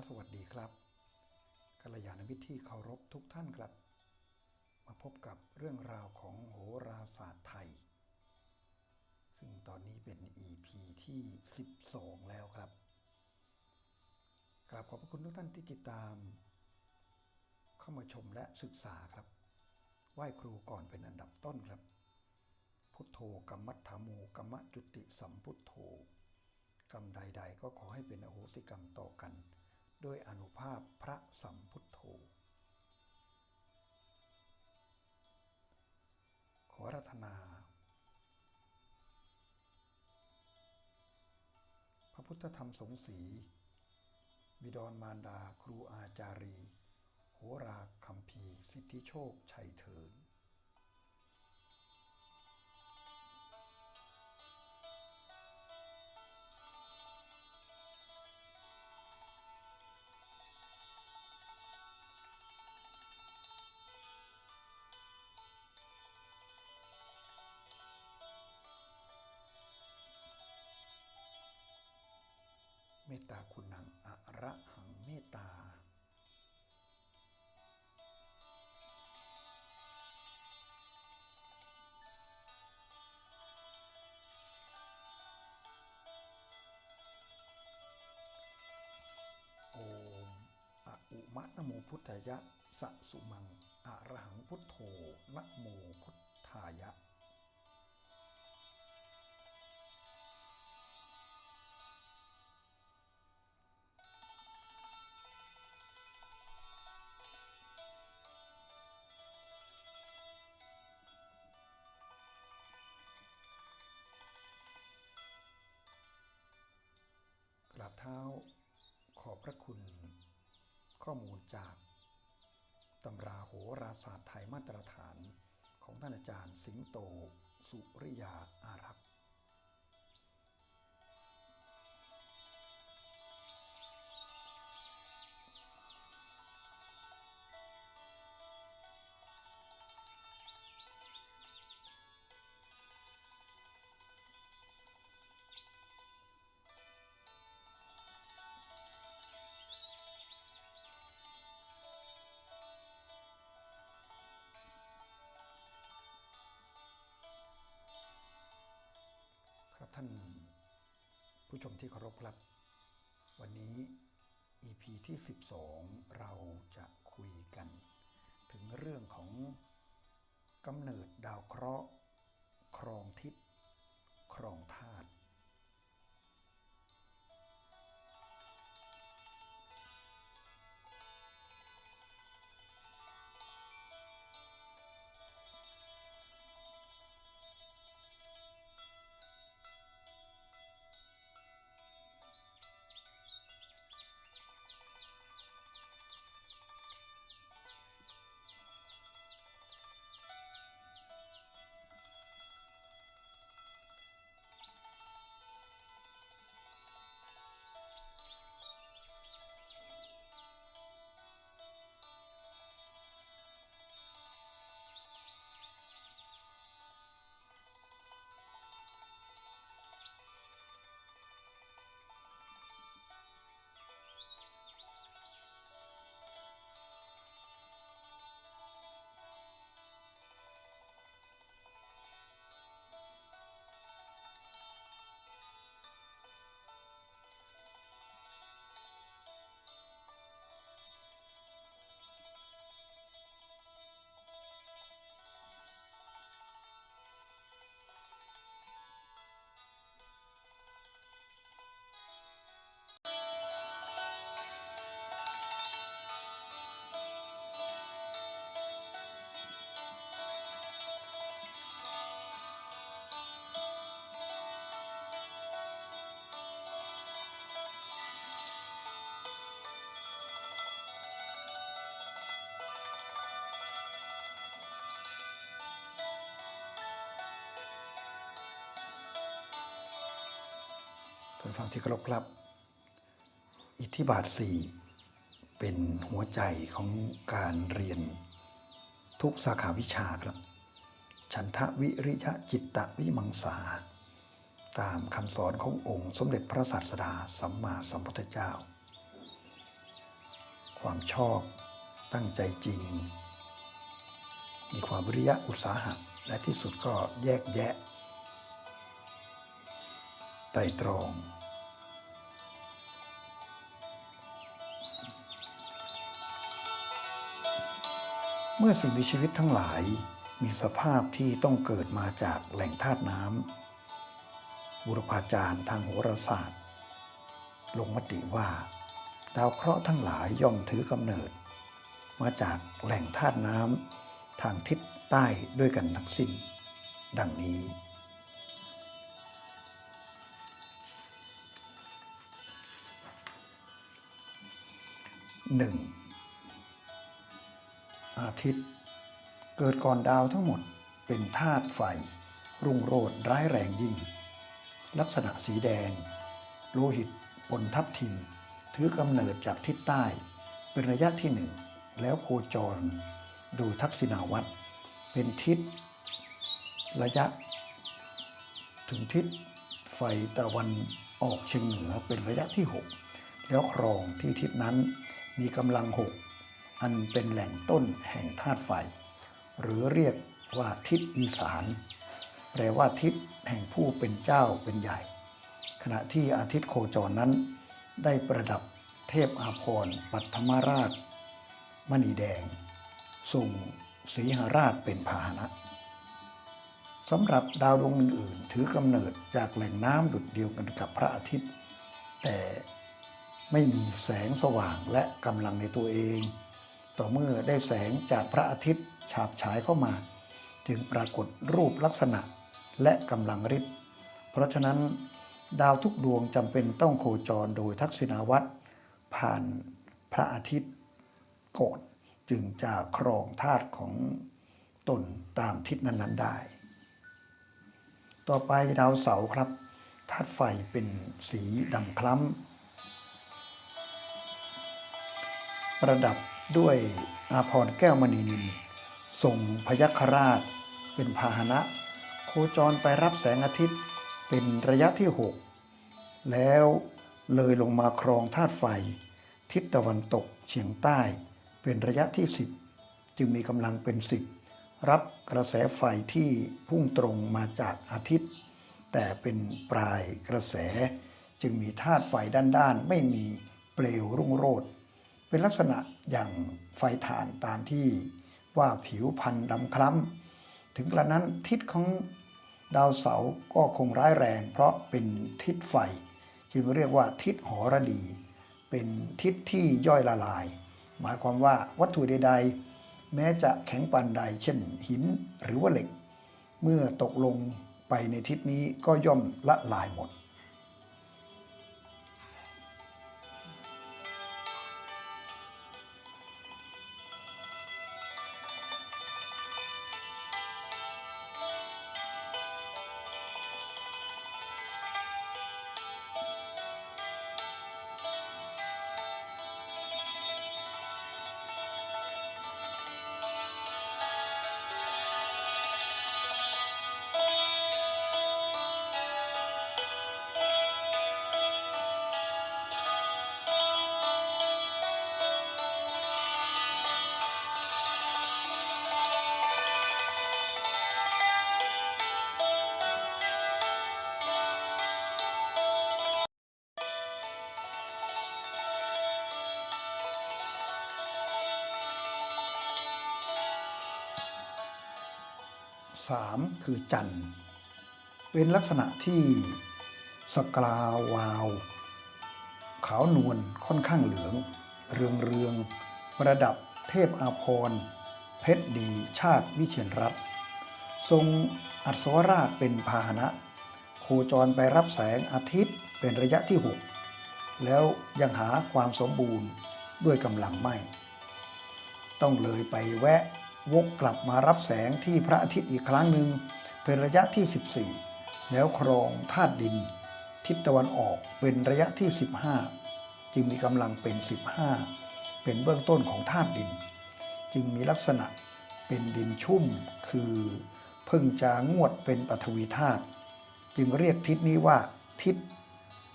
มาสวัสดีครับกัลยาณมิตรที่เคารพทุกท่านครับ มาพบกับเรื่องราวของโหราศาสตร์ไทย ซึ่งตอนนี้เป็น EP ที่ 12 แล้วครับกราบขอบพระคุณทุกท่านที่ติดตาม เข้ามาชมและศึกษาครับ ไหว้ครูก่อนเป็นอันดับต้นครับ พุทโธกรรมัฏฐามูกรรมจุติสัมพุทโธกรรมใด ๆ ก็ขอให้เป็นอโหสิกรรมต่อกัน ด้วยอนุภาพพระสัมพุทโธ ขอรัตนา พระพุทธธรรมสงฆ์ศรีบิดรมารดาครูอาจารี โหราคัมภีสิทธิโชคชัยเถิน ตตาคุณังอะระหังเมตตา โอมอะอุมะนโมพุทธายะสะสุมังอะระหังพุทโธนะโมพุทธายะ ท่านอาจารย์สิงโต สุริยาอารักษ์ ผู้ชมที่เคารพครับ วันนี้ EP ที่ 12 เราจะคุยกัน ถึงเรื่องของกำเนิดดาวเคราะห์ครองทิศครองธา ท่านฟังที่เคารพครับ อิทธิบาทสี่เป็นหัวใจของการเรียนทุกสาขาวิชาครับ ฉันทะวิริยะจิตตะวิมังสา ตามคำสอนขององค์สมเด็จพระศาสดาสัมมาสัมพุทธเจ้า ความชอบตั้งใจจริง มีความวิริยะอุตสาหะและที่สุดก็แยกแยะ ไตรตรอง เมื่อสิ่งมีชีวิตทั้งหลายมีสภาพที่ต้องเกิดมาจากแหล่งธาตุน้ำบุรพาจารย์ทางโหราศาสตร์ ลงมติว่า ดาวเคราะห์ทั้งหลายย่อมถือกำเนิด มาจากแหล่งธาตุน้ำทางทิศใต้ด้วยกันทั้งสิ้น ดังนี้ หนึ่งอาทิตย์ เกิดก่อนดาวทั้งหมดเป็นธาตุไฟ รุ่งโรจน์ร้ายแรงยิ่ง ลักษณะสีแดง โลหิตบนทับทิม ถือกำเนิดจากทิศใต้ เป็นระยะที่หนึ่ง แล้วโคจร ดูทักษิณาวัตรเป็นทิศ ระยะ ถึงทิศไฟตะวันออกเฉียงเหนือเป็นระยะที่ 6 แล้วครองที่ทิศนั้น มีกำลังหกอันเป็นแหล่งต้นแห่งธาตุไฟ หรือเรียกว่าทิศอีสาน แปลว่าทิศแห่งผู้เป็นเจ้าเป็นใหญ่ ขณะที่อาทิตย์โคจรนั้น ได้ประดับเทพอาภรปัทมราช มณีแดงส่งสีหราชเป็นพาหนะสำหรับดาวดวงอื่นๆถือกำเนิดจากแหล่งน้ำดุดเดียวกันกับพระอาทิตย์ แต่ ไม่มีแสงสว่างและกำลังในตัวเอง ต่อเมื่อได้แสงจากพระอาทิตย์ฉาบฉายเข้ามา จึงปรากฏรูปลักษณะและกำลังฤทธิ์เพราะฉะนั้นดาวทุกดวงจำเป็นต้องโคจรโดยทักษิณาวัตรผ่านพระอาทิตย์ก่อนจึงจะครองธาตุของตนตามทิศนั้น ๆ ได้ ต่อไปดาวเสาร์ครับธาตุไฟเป็นสีดำคล้ำ ประดับด้วยอาพรแก้วมณีนินทรงพยัคฆราช เป็นพาหนะ โคจรไปรับแสงอาทิตย์เป็นระยะที่ 6 แล้วเลยลงมาครองธาตุไฟ ทิศตะวันตกเฉียงใต้เป็นระยะที่ 10 จึงมีกำลังเป็น 10 รับกระแสไฟที่พุ่งตรงมาจากอาทิตย์ แต่เป็นปลายกระแสจึงมีธาตุไฟด้านๆ ไม่มีเปลวรุ่งโรจน์ เป็นลักษณะอย่างไฟถ่านตามที่ว่าผิวพันธุ์ดำคล้ำ ถึงกระนั้นทิศของดาวเสาร์ก็คงร้ายแรง เพราะเป็นทิศไฟ จึงเรียกว่าทิศหอรดี เป็นทิศที่ย่อยละลาย หมายความว่าวัตถุใด ๆ แม้จะแข็งปานใด เช่น หินหรือว่าเหล็ก เมื่อตกลงไปในทิศนี้ก็ย่อมละลายหมด สามคือจันทร์ เป็นลักษณะที่สกลาวาว ขาวนวลค่อนข้างเหลือง เรืองเรือง ประดับเทพอาพรณ์เพชรดีชาติวิเชียนรัตทรงอัศวราชเป็นพาหนะ โคจรไปรับแสงอาทิตย์เป็นระยะที่ 6 แล้วยังหาความสมบูรณ์ด้วยกำลังไม่ ต้องเลยไปแวะ วกกลับมารับแสงที่พระอาทิตย์อีกครั้งหนึ่งเป็นระยะที่ 14 แล้วครองธาตุดิน ทิศตะวันออกเป็นระยะที่ 15 จึงมีกำลังเป็น 15 เป็นเบื้องต้นของธาตุดิน จึงมีลักษณะเป็นดินชุ่มคือเพิ่งจะงวดเป็นปฐวีธาตุจึงเรียกทิศนี้ว่าทิศ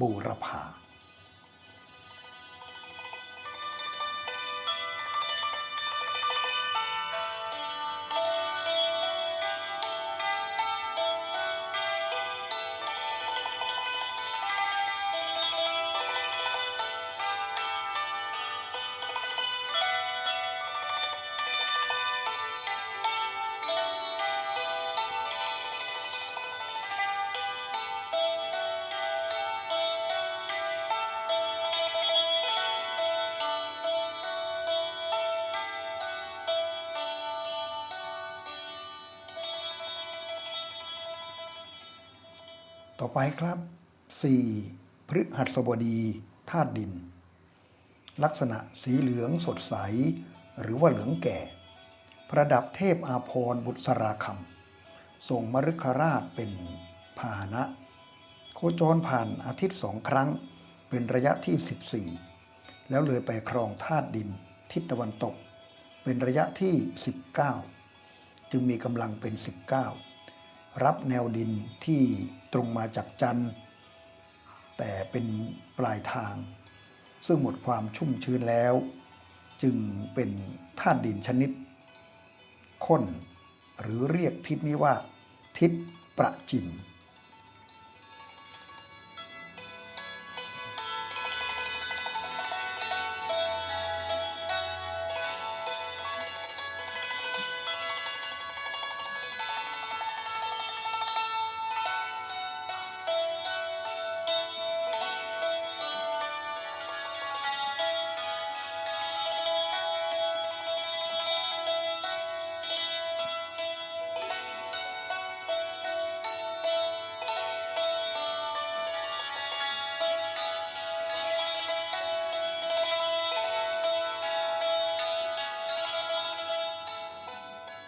บูรพา ต่อไปครับ 4. พฤหัสบดีธาตุดิน ลักษณะสีเหลืองสดใส หรือว่าเหลืองแก่ ประดับเทพอาพรณ์บุษรสาคำทรงมฤคราชเป็นพาหนะ โคจรผ่านอาทิตย์สองครั้ง เป็นระยะที่ 14 แล้วเลยไปครองธาตุดินทิศตะวันตก เป็นระยะที่ 19 จึงมีกำลังเป็น 19 รับแนวดินที่ ตรงมาจากจันทร์แต่เป็นปลายทาง ซึ่งหมดความชุ่มชื้นแล้ว จึงเป็นธาตุดินชนิดข้นหรือเรียกทิศนี้ว่า ทิศประจิม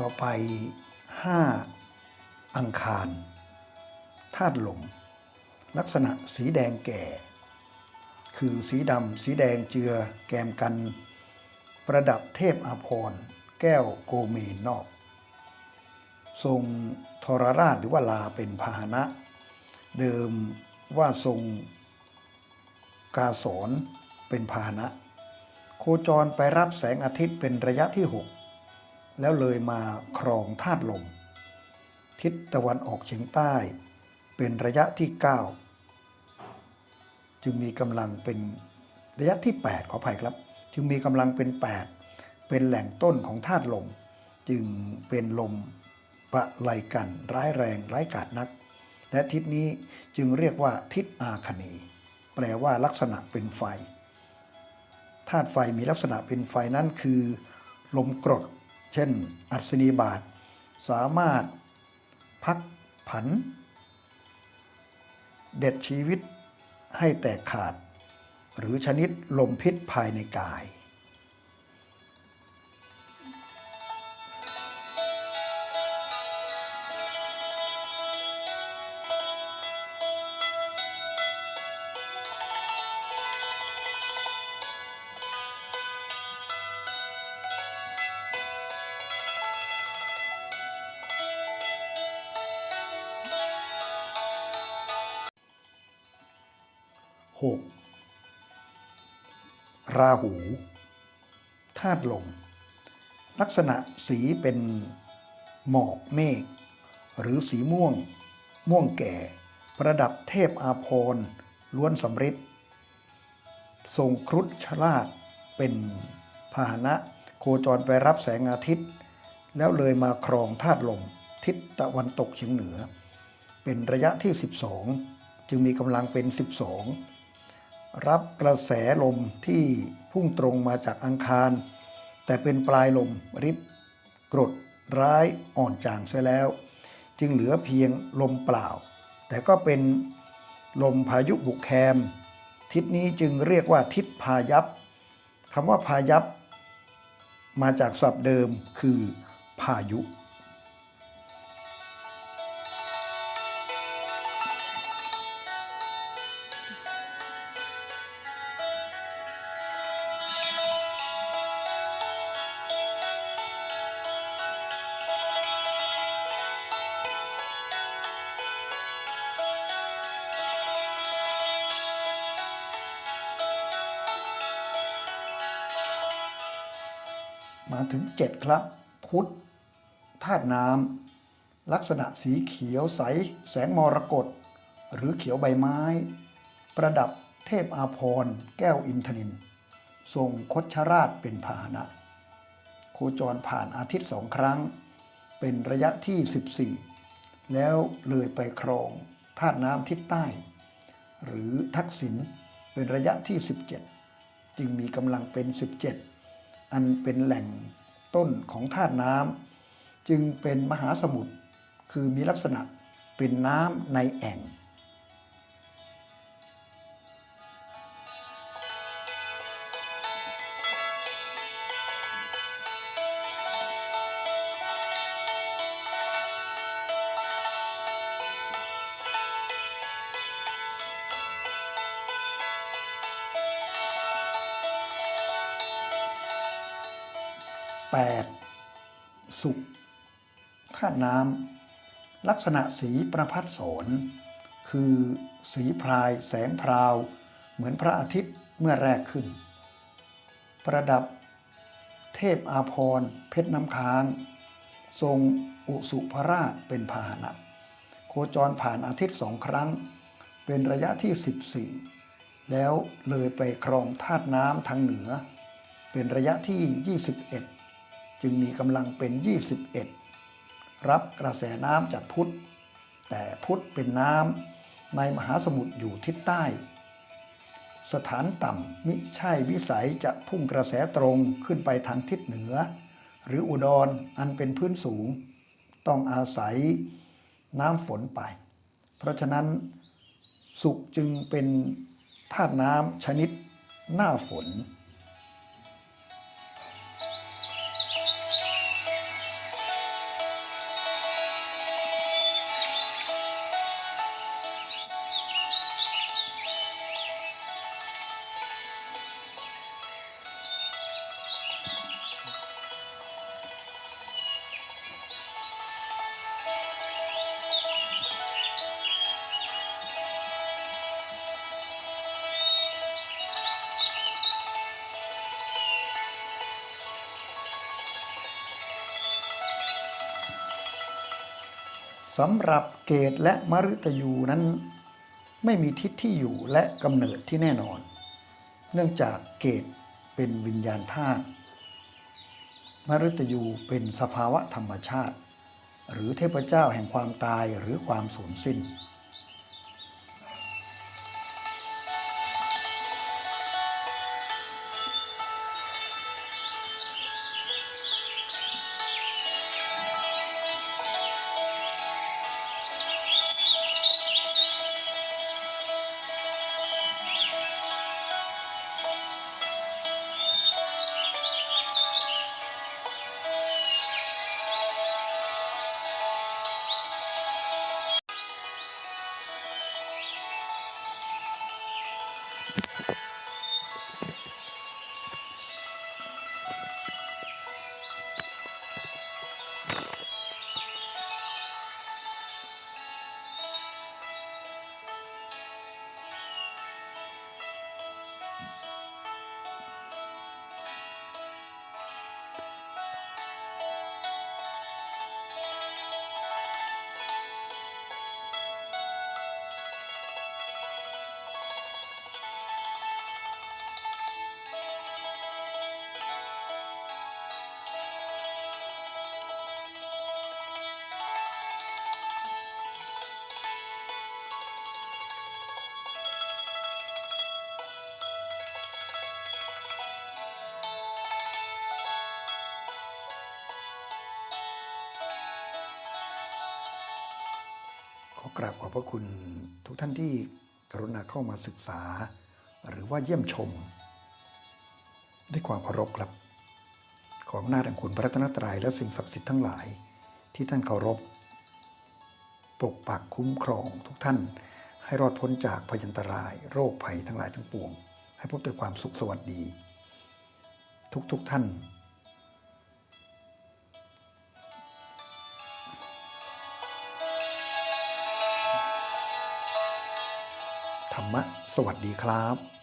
ต่อไป 5. อังคารธาตุหลมลักษณะสีแดงแก่ คือสีดำสีแดงเจือแกมกัน ประดับเทพอาพรณ์แก้วโกเมนนอก ทรงทรราชหรือว่าลาเป็นพาหนะ เดิมว่าทรงกาสอนเป็นพาหนะ โคจรไปรับแสงอาทิตย์เป็นระยะที่ 6 แล้วเลยมาครองธาตุลม ทิศตะวันออกเฉียงใต้ เป็นระยะที่ 9 จึงมีกำลังเป็นระยะที่ 8 ขออภัยครับ จึงมีกำลังเป็น 8 เป็นแหล่งต้นของธาตุลม จึงเป็นลมประไลกันร้ายแรงร้ายกาจนัก และทิศนี้จึงเรียกว่าทิศอาคเนย์แปลว่าลักษณะเป็นไฟธาตุไฟมีลักษณะเป็นไฟนั้นคือ ลมกรด เช่น อัศนีบาท สามารถพักผัน เด็ดชีวิตให้แตกขาด หรือชนิดลมพิษภายในกาย ราหูธาตุลม ลักษณะสีเป็นหมอกเมฆหรือสีม่วง ม่วงแก่ ประดับเทพอาพรณ์ล้วนสำริดทรงครุฑชลาดเป็นพาหนะโคจรไปรับแสงอาทิตย์ แล้วเลยมาครองธาตุลม ทิศตะวันตกเฉียงเหนือ เป็นระยะที่ 12 จึงมีกำลังเป็น 12 รับกระแสลมที่พุ่งตรงมาจากอังคาร แต่เป็นปลายลมริบกรดร้ายอ่อนจางเสียแล้ว จึงเหลือเพียงลมเปล่า แต่ก็เป็นลมพายุบุกแคม ทิศนี้จึงเรียกว่าทิศพายัพคำว่าพายัพมาจากศัพท์เดิมคือพายุ 7 ครับ พุทธธาตุน้ำลักษณะสีเขียวใส แสงมรกตหรือเขียวใบไม้ ประดับเทพอาพรแก้วอินทนิน ทรงคดชราชเป็นพาหนะ โคจรผ่านอาทิตย์สองครั้ง เป็นระยะที่ 14 แล้วเลยไปครองธาตุน้ำทิศใต้ หรือทักษิณเป็นระยะที่ 17 จึงมีกำลังเป็น 17 อันเป็นแหล่ง ต้นของธาตุน้ำจึงเป็นมหาสมุทรคือมีลักษณะเป็นน้ำในแอ่ง 8. สุขธาตุน้ำลักษณะสีประพัดสนคือสีพรายแสงพราว เหมือนพระอาทิตย์เมื่อแรกขึ้น ประดับเทพอาพรณ์เพชรน้ำค้าง ทรงอุสุภราชเป็นพาหนะ โคจรผ่านอาทิตย์สองครั้ง เป็นระยะที่ 14 แล้วเลยไปครองธาตุน้ำทางเหนือ เป็นระยะที่ 21 จึงมีกำลังเป็น 21 รับกระแสน้ำจากพุทธ แต่พุทธเป็นน้ำในมหาสมุทรอยู่ทิศใต้ สถานต่ำมิใช่วิสัยจะพุ่งกระแสตรงขึ้นไปทางทิศเหนือ หรืออุดรอันเป็นพื้นสูง ต้องอาศัยน้ำฝนไป เพราะฉะนั้นสุขจึงเป็นธาตุน้ำชนิดหน้าฝน สำหรับเกตและมฤตยูนั้น ไม่มีทิศที่อยู่และกำเนิดที่แน่นอน เนื่องจากเกตเป็นวิญญาณธาตุมฤตยูเป็นสภาวะธรรมชาติ หรือเทพเจ้าแห่งความตายหรือความสูญสิ้น กราบขอบพระคุณทุกท่านที่กรุณาเข้ามาศึกษา หรือว่าเยี่ยมชม ด้วยความเคารพครับ ขออำนาแห่งคุณพระรัตนตรัยและสิ่งศักดิ์สิทธิ์ทั้งหลาย ที่ท่านเคารพ ปกปักคุ้มครองทุกท่าน ให้รอดพ้นจากพยันตราย โรคภัยทั้งหลายทั้งปวง ให้พบด้วยความสุขสวัสดี ทุกๆทท่าน สวัสดีครับ